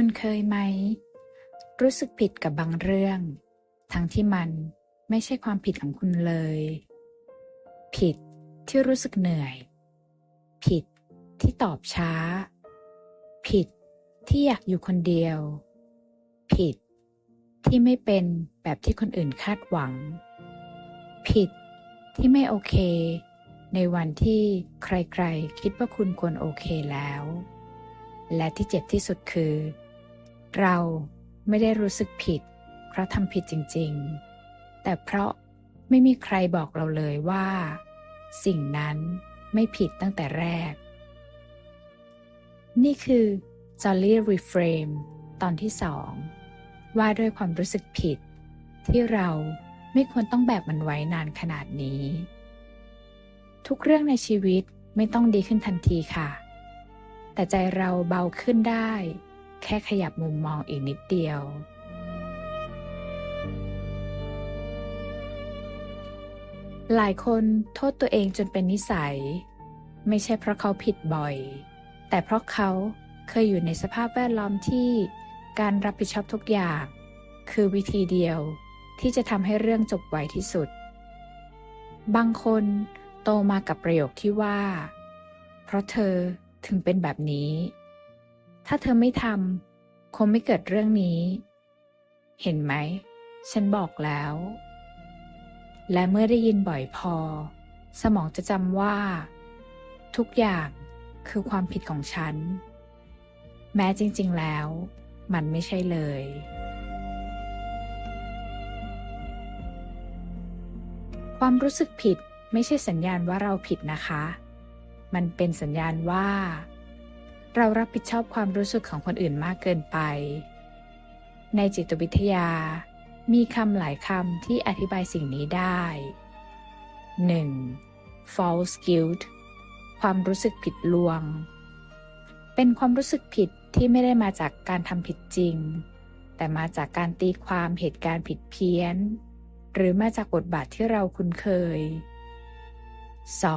คุณเคยไหม รู้สึกผิดกับบางเรื่อง ทั้งที่มันไม่ใช่ความผิดของคุณเลย ผิดที่รู้สึกเหนื่อย ผิดที่ตอบช้า ผิดที่อยากอยู่คนเดียว ผิดที่ไม่เป็นแบบที่คนอื่นคาดหวัง ผิดที่ไม่โอเค ในวันที่ใครๆ คิดว่าคุณควรโอเคแล้ว และที่เจ็บที่สุดคือ เราไม่ได้รู้สึกผิด เพราะทำผิดจริง ๆ แต่เพราะไม่มีใครบอกเราเลยว่า สิ่งนั้นไม่ผิดตั้งแต่แรก นี่คือ Jolly Reframe ตอนที่สองว่าด้วยความรู้สึกผิด ที่เราไม่ควรต้องแบกมันไว้นานขนาดนี้ ทุกเรื่องในชีวิตไม่ต้องดีขึ้นทันทีค่ะ แต่ใจเราเบาขึ้นได้ แค่ขยับมุมมองอีกนิดเดียว หลายคนโทษตัวเองจนเป็นนิสัย ไม่ใช่เพราะเขาผิดบ่อย แต่เพราะเขาเคยอยู่ในสภาพแวดล้อมที่การรับผิดชอบทุกอย่าง คือวิธีเดียวที่จะทำให้เรื่องจบไวที่สุด บางคนโตมากับประโยคที่ว่า เพราะเธอถึงเป็นแบบนี้ ถ้าเธอไม่ทำคงไม่เกิดเรื่องนี้ เห็นไหม ฉันบอกแล้ว และเมื่อได้ยินบ่อยพอ สมองจะจำว่า ทุกอย่างคือความผิดของฉัน แม้จริง ๆ แล้ว มันไม่ใช่เลย ความรู้สึกผิดไม่ใช่สัญญาณว่าเราผิดนะคะ มันเป็นสัญญาณว่า เรารับผิดชอบความรู้สึกของคนอื่นมากเกินไป ในจิตวิทยา มีคำหลายคำที่อธิบายสิ่งนี้ได้ 1. false guilt ความรู้สึกผิดลวง เป็นความรู้สึกผิดที่ไม่ได้มาจากการทำผิดจริง แต่มาจากการตีความเหตุการณ์ผิดเพี้ยน หรือมาจากบทบาทที่เราคุ้นเคย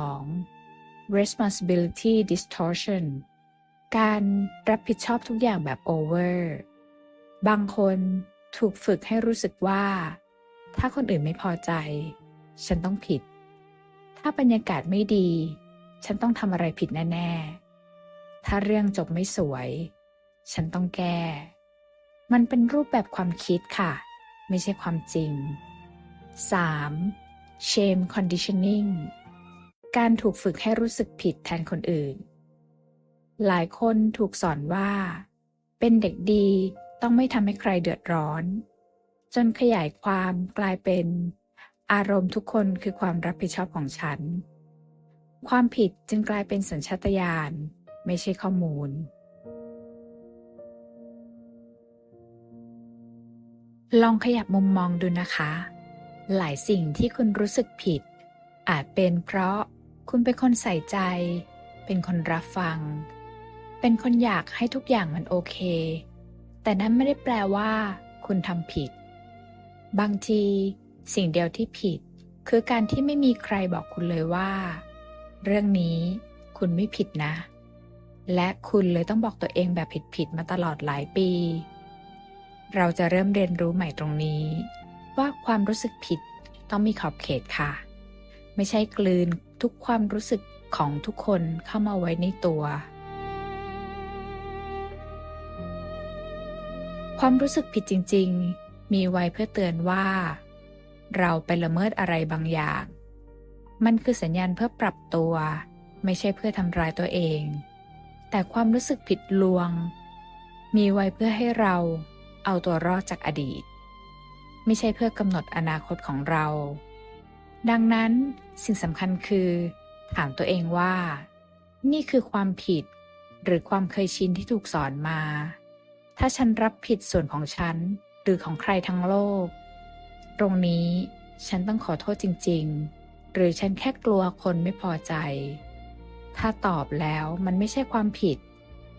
2. responsibility distortion การรับผิดชอบทุกอย่างแบบ over บางคนถูกฝึกให้รู้สึกว่า ถ้าคนอื่นไม่พอใจ ฉันต้องผิด ถ้าบรรยากาศไม่ดี ฉันต้องทำอะไรผิดแน่ ๆ ถ้าเรื่องจบไม่สวย ฉันต้องแก้ มันเป็นรูปแบบความคิดค่ะ ไม่ใช่ความจริง 3. shame conditioning การถูกฝึกให้รู้สึกผิดแทนคนอื่น หลายคนถูกสอนว่า เป็นเด็กดีต้องไม่ทำให้ใครเดือดร้อน จนขยายความกลายเป็น อารมณ์ทุกคนคือความรับผิดชอบของฉัน ความผิดจึงกลายเป็นสัญชาตญาณไม่ใช่ข้อมูล ลองขยับมุมมองดูนะคะ หลายสิ่งที่คุณรู้สึกผิด อาจเป็นเพราะคุณเป็นคนใส่ใจ เป็นคนรับฟัง เป็นคนอยากให้ทุกอย่างมันโอเค แต่นั้นไม่ได้แปลว่า คุณทำผิด บางที สิ่งเดียวที่ผิด คือการที่ไม่มีใครบอกคุณเลยว่า เรื่องนี้คุณไม่ผิดนะ และคุณเลยต้องบอกตัวเองแบบผิดๆมาตลอดหลายปี เราจะเริ่มเรียนรู้ใหม่ตรงนี้ ว่าความรู้สึกผิดต้องมีขอบเขตค่ะ ไม่ใช่กลืนทุกความรู้สึกของทุกคนเข้ามาไว้ในตัว ความรู้สึกผิดจริง ๆ มีไว้เพื่อเตือนว่า เราไปละเมิดอะไรบางอย่าง มันคือสัญญาณเพื่อปรับตัว ไม่ใช่เพื่อทำร้ายตัวเอง แต่ความรู้สึกผิดลวง มีไว้เพื่อให้เราเอาตัวรอดจากอดีต ไม่ใช่เพื่อกำหนดอนาคตของเรา ดังนั้นสิ่งสำคัญคือ ถามตัวเองว่า นี่คือความผิด หรือความเคยชินที่ถูกสอนมา ถ้าฉันรับผิดส่วนของฉันหรือของใครทั้งโลก ตรงนี้ฉันต้องขอโทษจริง ๆ หรือฉันแค่กลัวคนไม่พอใจ ถ้าตอบแล้วมันไม่ใช่ความผิด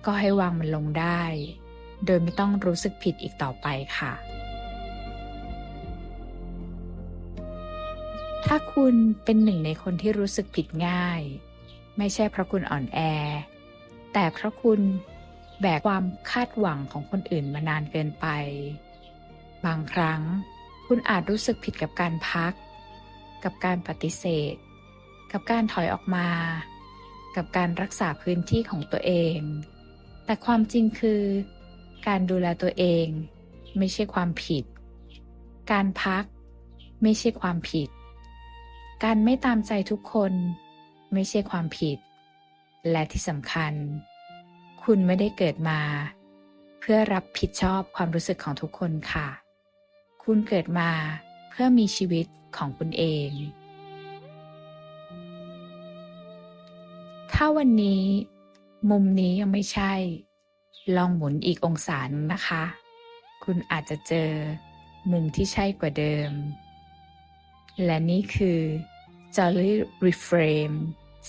ก็ให้วางมันลงได้ โดยไม่ต้องรู้สึกผิดอีกต่อไปค่ะ ถ้าคุณเป็นหนึ่งในคนที่รู้สึกผิดง่าย ไม่ใช่เพราะคุณอ่อนแอ แต่เพราะคุณ แบกความคาดหวังของคนอื่นมานานเกินไป บางครั้งคุณอาจรู้สึกผิดกับการพัก กับการปฏิเสธ กับการถอยออกมา กับการรักษาพื้นที่ของตัวเอง แต่ความจริงคือ การดูแลตัวเองไม่ใช่ความผิด การพักไม่ใช่ความผิด การไม่ตามใจทุกคน ไม่ใช่ความผิด และที่สำคัญ คุณไม่ได้เกิดมา เพื่อรับผิดชอบความรู้สึกของทุกคนค่ะ คุณเกิดมาเพื่อมีชีวิตของคุณเอง ถ้าวันนี้มุมนี้ยังไม่ใช่ ลองหมุนอีกองศาหนึ่งนะคะ คุณอาจจะเจอมุมที่ใช่กว่าเดิม และนี่คือ Jolly Reframe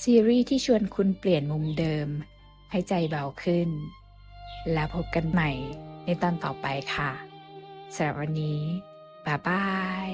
ซีรีส์ที่ชวนคุณเปลี่ยนมุมเดิม ให้ใจเบาขึ้น แล้วพบกันใหม่ในตอนต่อไปค่ะสำหรับวันนี้ บ๊ายบาย